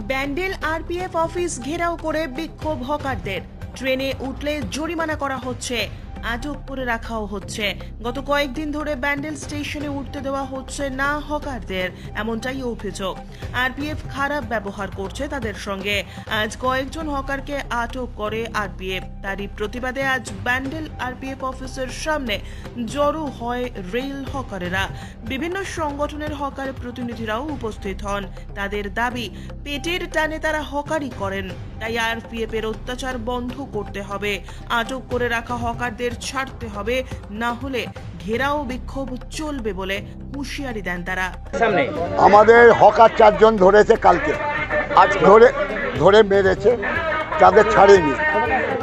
Bandel RPF office ঘেরাও করে বিক্ষোভ হকারদের। ট্রেনে উঠলে জরিমানা করা হচ্ছে। আটক করে রাখাও হচ্ছে। গত কয়েকদিন ধরে ব্যান্ডেল স্টেশনে উঠতে দেওয়া হচ্ছে না হকারদের, এমনটাই অভিযোগ। আরপিএফ খারাপ ব্যবহার করছে তাদের সঙ্গে। আজ কয়েকজন হকারকে আটক করে আরপিএফ। তারই প্রতিবাদে আজ ব্যান্ডেল আরপিএফ অফিসের সামনে জড়ো হয় রেল হকারেরা। বিভিন্ন সংগঠনের হকার প্রতিনিধিরাও উপস্থিত হন। তাদের দাবি, পেটের টানে তারা হকারি করেন, তাই আরপিএফ এর অত্যাচার বন্ধ করতে হবে। আটক করে রাখা হকারদের ছাড়তে হবে না হলে ঘেরাও বিক্ষোভ চলবে বলে হুঁশিয়ারি দেন তারা। সামনে। আমাদের হকার চারজন ধরেছে কালকে। আজ ধরে ধরে মেরেছে তাদের ছাড়েনি।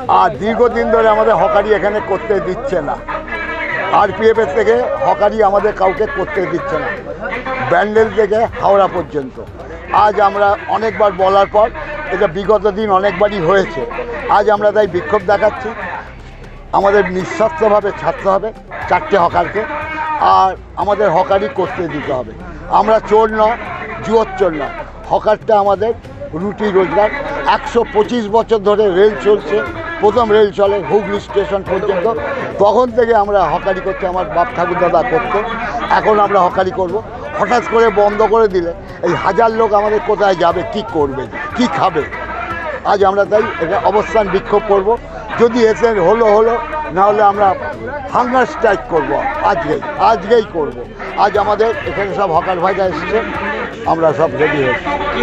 আর দীর্ঘদিন ধরে আমাদের হকারি এখানে করতে দিচ্ছে না। আরপিএফের থেকে হকারি আমাদের কাউকে করতে দিচ্ছে না। ব্যান্ডেল থেকে হাওড়া পর্যন্ত। আজ আমরা অনেকবার বলার পর এটা বিগত দিন অনেকবারই হয়েছে। আজ আমরা তাই বিক্ষোভ দেখাচ্ছি। আমাদের নিঃস্বার্থভাবে ছাড়তে হবে, চারটে হকারকে, আর আমাদের হকারই করতে দিতে হবে। আমরা চোর নয় জুয়োর চোর নয়। হকারটা আমাদের রুটি রোজগার। একশো পঁচিশ বছর ধরে রেল চলছে। প্রথম রেল চলে হুগলি স্টেশন পর্যন্ত। তখন থেকে আমরা হকারি করতে, আমার বাপ ঠাকুর দাদা করতো। এখন আমরা হকারি করব। হঠাৎ করে বন্ধ করে দিলে, এই হাজার লোক আমাদের কোথায় যাবে, কি করবে, কি খাবে? আজ আমরা তাই এটা অবস্থান বিক্ষোভ করব। যদি এতে হলো হলো না হলে আমরা হাঙ্গার স্ট্রাইক করব। আজকেই আজকেই করব। আজ আমাদের এখানে সব হকার ভাইরা এসেছে আমরা সব রেডি হয়েছি কি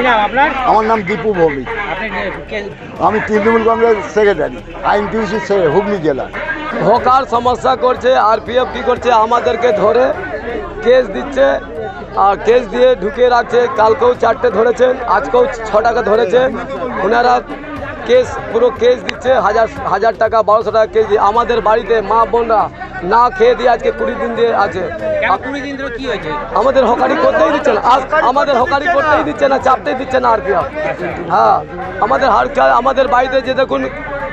আমার নাম দীপু ভৌমিক। আপনি কে- আমি তৃণমূল কংগ্রেস সেক্রেটারি আইনটিউসি হুগলি জেলা। হকার সমস্যা করছে আরপিএফ কি করছে আমাদেরকে ধরে কেস দিচ্ছে আর কেস দিয়ে ঢুকিয়ে রাখছে। কালকেও চারটে ধরেছেন আজকেও ছ টাকা ধরেছে ওনারা কেস পুরো কেস দিচ্ছে হাজার হাজার টাকা বারোশো টাকা কেজি আমাদের বাড়িতে মা বোনরা না খেয়ে দিয়ে আজকে কুড়ি দিন দিয়ে আছে। কুড়ি দিন ধরে কি হয়েছে? আমাদের হকারি করতেই দিচ্ছে না। আজ আমাদের হকারি করতেই দিচ্ছে না চাপতেই দিচ্ছে না আর কি হ্যাঁ আমাদের হার আমাদের বাড়িতে যে দেখুন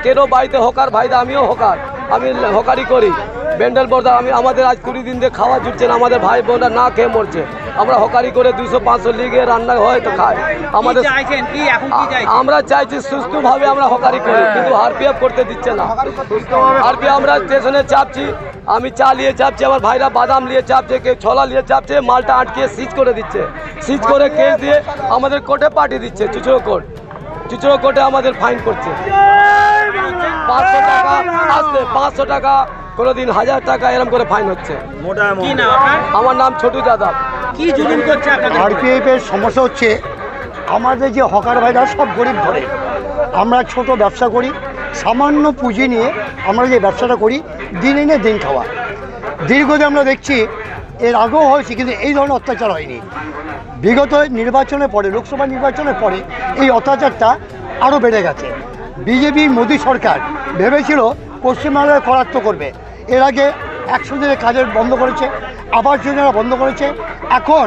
কেন বাড়িতে হকার ভাইদা আমিও হকার। আমি হকারি করি। ব্যান্ডেল বর্দা আমি আমাদের আজ কুড়ি দিন দিয়ে খাওয়া জুটছে না আমাদের ভাই বোনরা না খেয়ে মরছে। আমরা হকারি করে দুশো পাঁচশো লিগে রান্না হয় তো খাই। আমাদের আমরা চাইছি সুস্থভাবে আমরা হকারি করি কিন্তু আরপিএফ করতে দিচ্ছে না। আরপিএফ আমরা স্টেশনে চাপছি আমি চা নিয়ে চাপছি আমার ভাইরা বাদাম নিয়ে চাপছে কেউ ছলা নিয়ে চাপছে মালটা আটকিয়ে সিজ করে দিচ্ছে। সিজ করে কেস দিয়ে আমাদের কোর্টে পাঠিয়ে দিচ্ছে চুচড়ো কোর্ট। চুচড়ো কোর্টে আমাদের ফাইন করছে। পাঁচশো টাকা আসলে পাঁচশো টাকা কোনোদিন হাজার টাকা এরম করে ফাইন হচ্ছে। কি নাম আপনার? আমার নাম ছোটু যাদব। কি জুলুম করছে আপনাদের আরপিএফের সমস্যা হচ্ছে আমাদের যে হকার ভাইরা সব গরিব ঘরে। আমরা ছোট ব্যবসা করি সামান্য পুঁজি নিয়ে আমরা যে ব্যবসাটা করি দিন এনে দিন খাওয়া। দীর্ঘদিন আমরা দেখছি এর আগেও হয়েছে কিন্তু এই ধরনের অত্যাচার হয়নি। বিগত নির্বাচনের পরে লোকসভা নির্বাচনের পরে এই অত্যাচারটা আরও বেড়ে গেছে। বিজেপি মোদী সরকার ভেবেছিল পশ্চিমবাংলায় করাত্ম করবে। এর আগে একশো দিনের কাজের বন্ধ করেছে, আবাস যোজনা বন্ধ করেছে। এখন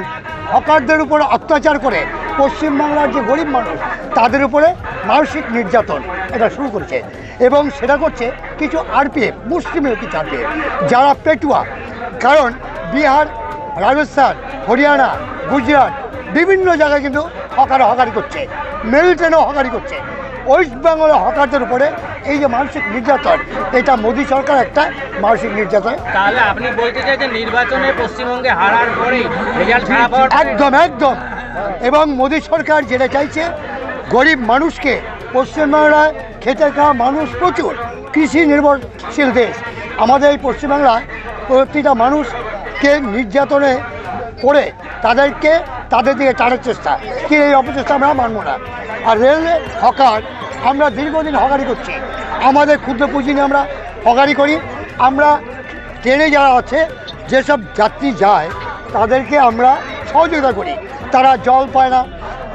হকারদের উপরে অত্যাচার করে পশ্চিমবাংলার যে গরিব মানুষ, তাদের উপরে মানসিক নির্যাতন এটা শুরু করেছে। এবং সেটা করছে কিছু আরপিএফ মুসলিমের কিছু আরপিএফ, যারা পেটুয়া। কারণ বিহার, রাজস্থান, হরিয়ানা, গুজরাট, বিভিন্ন জায়গায় কিন্তু হকার হকারি করছে। মেল ট্রেনও হকারি করছে। ওয়েস্ট বেঙ্গলে হকারদের উপরে এই যে মানসিক নির্যাতন এটা মোদী সরকার একটা মানসিক নির্যাতন। তাহলে আপনি বলতে চাইছেন নির্বাচনে পশ্চিমবঙ্গে হারার পরে? একদম একদম। এবং মোদী সরকার যেটা চাইছে গরিব মানুষকে পশ্চিমবাংলায় খেতে খাওয়া মানুষ প্রচুর কৃষি নির্ভরশীল দেশ। আমাদের এই পশ্চিমবাংলায় প্রতিটা মানুষকে নির্যাতনে করে তাদেরকে তাদের দিকে টানার চেষ্টা। কি এই অপচেষ্টা আমরা মানব না। আর রেলে হকার আমরা দীর্ঘদিন হকারি করছি। আমাদের ক্ষুদ্র পুঁজি নিয়ে আমরা হকারি করি। আমরা ট্রেনে যারা আছে, যেসব যাত্রী যায়, তাদেরকে আমরা সহযোগিতা করি। তারা জল পায় না,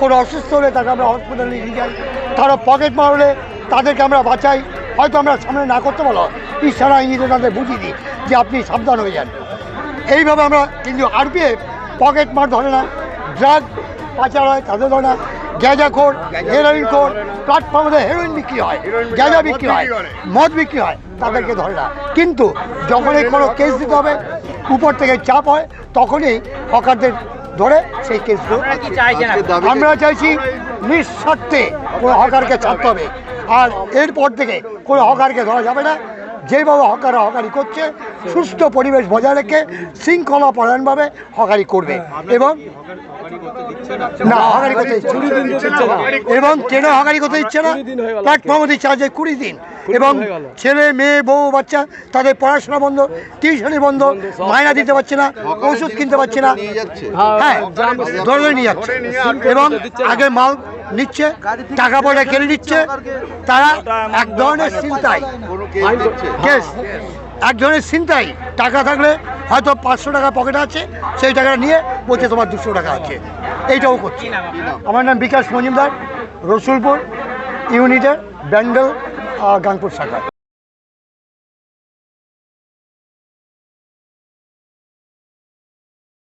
কোনো অসুস্থ হলে তাকে আমরা হসপিটালে নিয়ে যাই। তারা পকেট মারলে তাদেরকে আমরা বাঁচাই। হয়তো আমরা সামনে না করতে পারো ইশারা ইঙ্গিতে তাদের বুঝিয়ে দিই যে আপনি সাবধান হয়ে যান। এইভাবে আমরা কিন্তু আরপিএফ পকেট মার ধরে না ড্রাগ পাচার হয়, তাদের ধরে না। গ্যাজা খোর হেরোইন খোর প্ল্যাটফর্মে হেরোইন বিক্রি হয় গ্যাজা বিক্রি হয় মদ বিক্রি হয় তাদেরকে ধরে না। কিন্তু যখনই কোনো কেস দিতে হবে উপর থেকে চাপ হয় তখনই হকারদের ধরে সেই কেসগুলো? আমরা চাইছি নিঃস্বার্থে কোনো হকারকে ছাড়তে হবে। আর এরপর থেকে কোনো হকারকে ধরা যাবে না। যেভাবে হকাররা হকারি করছে সুস্থ পরিবেশ বজায় রেখে শৃঙ্খলা পরায়ণভাবে হকারি করবে। এবং না হকারি করতে। এবং ট্রেনে হকারি করতে দিচ্ছে না। হয়ে। প্ল্যাটফর্মে দিচ্ছে আজ কুড়ি দিন। এবং হয়ে। ছেলে মেয়ে বউ বাচ্চা তাদের পড়াশোনা বন্ধ টিউশনি বন্ধ মায়না দিতে পারছে না ওষুধ কিনতে পারছে না। হ্যাঁ, হ্যাঁ ধরে নিয়ে যাচ্ছে। এবং আগে মাল নিচ্ছে টাকা পয়সা কেড়ে নিচ্ছে তারা এক ধরনের চিন্তায় কেস। এক ধরনের চিন্তাই টাকা থাকলে হয়তো পাঁচশো টাকা পকেটে আছে সেই টাকাটা নিয়ে বলছে তোমার দুশো টাকা আছে। এইটাও করছে। আমার নাম বিকাশ মজুমদার রসুলপুর ইউনিটের ব্যান্ডেল গাঙ্গপুর গাংপুর শাখা।